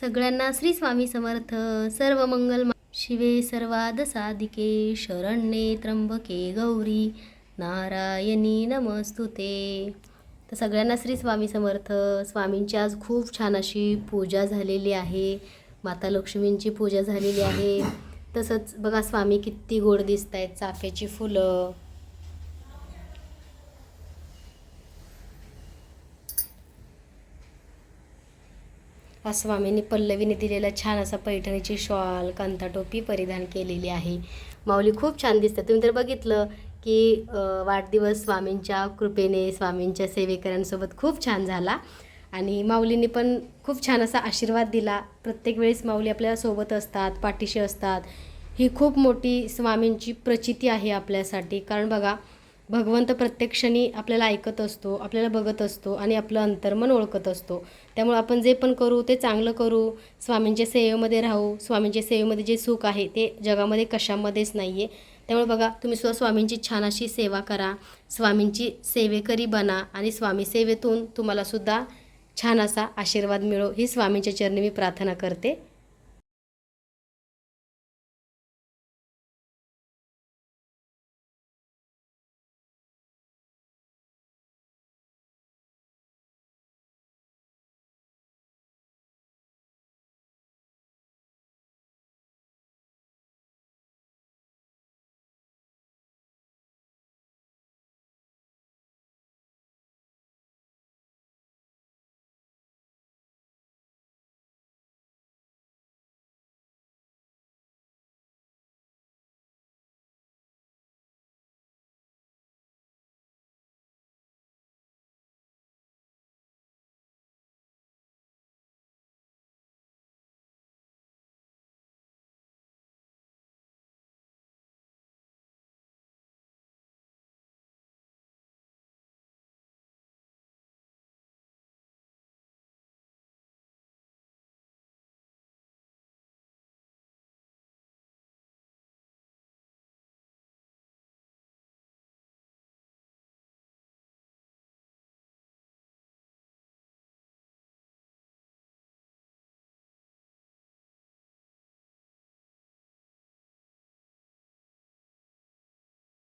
सगळ्यांना श्री स्वामी समर्थ. सर्व मंगल शिवे सर्वाद साधिके शरण्ये त्र्यंबके गौरी. नारायणी नमस्तुते. तर सगळ्यांना श्री स्वामी समर्थ. स्वामींची आज खूप छान अशी पूजा झालेली आहे. माता लक्ष्मींची पूजा झालेली आहे. तसंच बघा स्वामी किती गोड दिसत आहेत चाफ्याची फुलं. हा स्वामींनी पल्लवीने दिलेला छान असा पैठणीची शॉल कांता टोपी परिधान केलेली आहे. माऊली खूप छान दिसतात. तुम्ही तर बघितलं की वाढदिवस स्वामींच्या कृपेने स्वामींच्या सेवेकऱ्यांसोबत खूप छान झाला. आणि माऊलींनी पण खूप छान असा आशीर्वाद दिला. प्रत्येक वेळेस माऊली आपल्यासोबत असतात पाठीशी असतात. ही खूप मोठी स्वामींची प्रचिती आहे आपल्यासाठी. कारण बघा भगवंत प्रत्येक क्षणी आपल्याला ऐकत असतो आपल्याला बघत असतो आणि आपलं अंतर्मन ओळखत असतो. त्यामुळे आपण जे पण करू ते चांगलं करू. स्वामींच्या सेवेमध्ये राहू. स्वामींच्या सेवेमध्ये जे सुख आहे ते जगामध्ये कशामध्येच नाही आहे त्यामुळे बघा तुम्ही सुद्धा स्वामींची छान अशी सेवा करा. स्वामींची सेवेकरी बना आणि स्वामी सेवेतून तुम्हालासुद्धा छान असा आशीर्वाद मिळो. ही स्वामींच्या चरणी मी प्रार्थना करते.